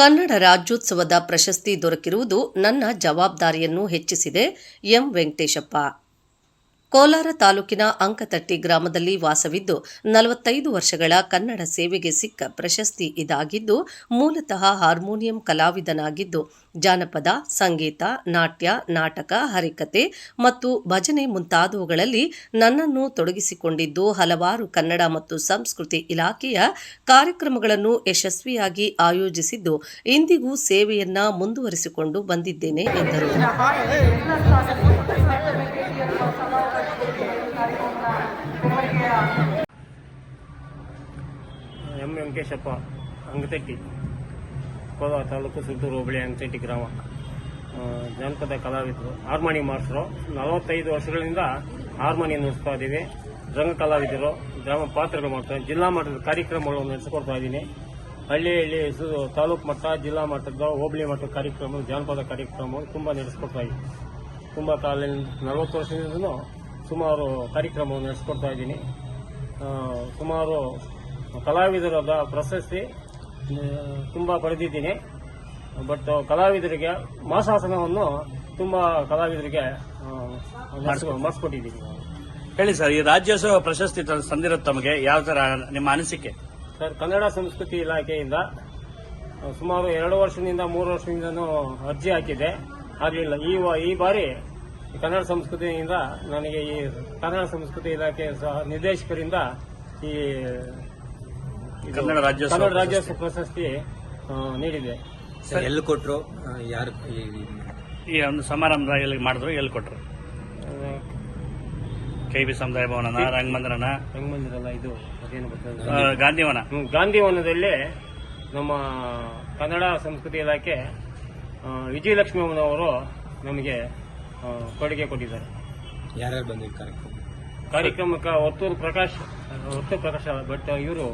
ಕನ್ನಡ ರಾಜ್ಯೋತ್ಸವದ ಪ್ರಶಸ್ತಿ ದೊರಕಿರುವುದು ನನ್ನ ಜವಾಬ್ದಾರಿಯನ್ನು ಹೆಚ್ಚಿಸಿದೆ ಎಂ ವೆಂಕಟೇಶಪ್ಪ. ಕೋಲಾರ ತಾಲೂಕಿನ ಅಂಕತಟ್ಟಿ ಗ್ರಾಮದಲ್ಲಿ ವಾಸವಿದ್ದು ನಲವತ್ತೈದು ವರ್ಷಗಳ ಕನ್ನಡ ಸೇವೆಗೆ ಸಿಕ್ಕ ಪ್ರಶಸ್ತಿ ಇದಾಗಿದ್ದು, ಮೂಲತಃ ಹಾರ್ಮೋನಿಯಂ ಕಲಾವಿದನಾಗಿದ್ದು. ಜಾನಪದ, ಸಂಗೀತ, ನಾಟ್ಯ, ನಾಟಕ, ಹರಿಕತೆ ಮತ್ತು ಭಜನೆ ಮುಂತಾದವುಗಳಲ್ಲಿ ನನ್ನನ್ನು ತೊಡಗಿಸಿಕೊಂಡಿದ್ದು ಹಲವಾರು ಕನ್ನಡ ಮತ್ತು ಸಂಸ್ಕೃತಿ ಇಲಾಖೆಯ ಕಾರ್ಯಕ್ರಮಗಳನ್ನು ಯಶಸ್ವಿಯಾಗಿ ಆಯೋಜಿಸಿದ್ದು, ಇಂದಿಗೂ ಸೇವೆಯನ್ನ ಮುಂದುವರಿಸಿಕೊಂಡು ಬಂದಿದ್ದೇನೆ ಎಂದರು. ಎಂ ವೆಂಕಟೇಶಪ್ಪ, ಅಂಗತಟ್ಟಿ, ಕೋಲಾರ ತಾಲೂಕು ಸುತ್ತೂರು ಹೋಬಳಿ ಅಂಗತಟ್ಟಿ ಗ್ರಾಮ. ಜಾನಪದ ಕಲಾವಿದರು, ಹಾರ್ಮೋನಿ ಮಾಸ್ಟರು. ನಲವತ್ತೈದು ವರ್ಷಗಳಿಂದ ಹಾರ್ಮೋನಿ ನಡೆಸ್ತಾ ಇದ್ದೀವಿ. ರಂಗ ಕಲಾವಿದರು, ಗ್ರಾಮ ಪಾತ್ರಗಳು ಮಾಡ್ತಾರೆ. ಜಿಲ್ಲಾ ಮಟ್ಟದ ಕಾರ್ಯಕ್ರಮಗಳನ್ನು ನಡೆಸಿಕೊಡ್ತಾ ಇದ್ದೀನಿ. ಹಳ್ಳಿ ಹಳ್ಳಿ ತಾಲೂಕು ಮಟ್ಟ, ಜಿಲ್ಲಾ ಮಟ್ಟದ, ಹೋಬಳಿ ಮಟ್ಟದ ಕಾರ್ಯಕ್ರಮ, ಜಾನಪದ ಕಾರ್ಯಕ್ರಮ ತುಂಬ ನಡೆಸ್ಕೊಡ್ತಾ ಇದ್ದೀನಿ. ತುಂಬ ಕಾಲ ನಲವತ್ತು ವರ್ಷದಿಂದನೂ ಸುಮಾರು ಕಾರ್ಯಕ್ರಮವನ್ನು ನಡೆಸ್ಕೊಡ್ತಾ ಇದ್ದೀನಿ. ಸುಮಾರು ಕಲಾವಿದರಾದ ಪ್ರಶಸ್ತಿ ತುಂಬ ಪಡೆದಿದ್ದೀನಿ. ಬಟ್ ಕಲಾವಿದರಿಗೆ ಮಾಸಾಸನವನ್ನು ತುಂಬ ಕಲಾವಿದರಿಗೆ ಮಾಡಿಸ್ಕೊಟ್ಟಿದ್ದೀನಿ. ಹೇಳಿ ಸರ್ ಈ ರಾಜ್ಯೋತ್ಸವ ಪ್ರಶಸ್ತಿ ತಂದಿರೋದು ತಮಗೆ ಯಾವ ಥರ ನಿಮ್ಮ ಅನಿಸಿಕೆ? ಸರ್ ಕನ್ನಡ ಸಂಸ್ಕೃತಿ ಇಲಾಖೆಯಿಂದ ಸುಮಾರು ಎರಡು ವರ್ಷದಿಂದ ಮೂರು ವರ್ಷದಿಂದನೂ ಅರ್ಜಿ ಹಾಕಿದೆ. ಆಗಲಿಲ್ಲ. ಈ ಈ ಬಾರಿ ಕನ್ನಡ ಸಂಸ್ಕೃತಿಯಿಂದ ನನಗೆ ಈ ಕನ್ನಡ ಸಂಸ್ಕೃತಿ ಇಲಾಖೆ ಸಹ ನಿರ್ದೇಶಕರಿಂದ ಈ ಕನ್ನಡ ರಾಜ್ಯೋತ್ಸವ ಪ್ರಶಸ್ತಿ. ನೀಡಿದೆ. ಸರ್ ಎಲ್ಲಿ ಕೊಟ್ಟರು ಯಾರು ಈ ಒಂದು ಸಮಾರಂಭ ಎಲ್ಲಿ ಮಾಡಿದ್ರು ಎಲ್ಲಿ ಕೊಟ್ಟರು ಕೆ ಬಿ ಸಮುದಾಯ ಭವನನ ರಂಗಮಂದಿರನ? ರಂಗಮಂದಿರನ ಇದು ಗಾಂಧಿವನ. ಗಾಂಧಿವನದಲ್ಲಿ ನಮ್ಮ ಕನ್ನಡ ಸಂಸ್ಕೃತಿ ಇಲಾಖೆ ವಿಜಯಲಕ್ಷ್ಮಿ ಅವರು ನಮಗೆ ಕೊಡುಗೆ ಕೊಟ್ಟಿದ್ದಾರೆ. ಯಾರ್ಯಾರು ಬಂದಿದ್ದಾರೆ ಕಾರ್ಯಕ್ರಮ? ಕಾರ್ಯಕ್ರಮಕ್ಕೆ ಒತ್ತೂರು ಪ್ರಕಾಶ್ ಒತ್ತೂರು ಪ್ರಕಾಶ್ ಬಟ್ ಇವರು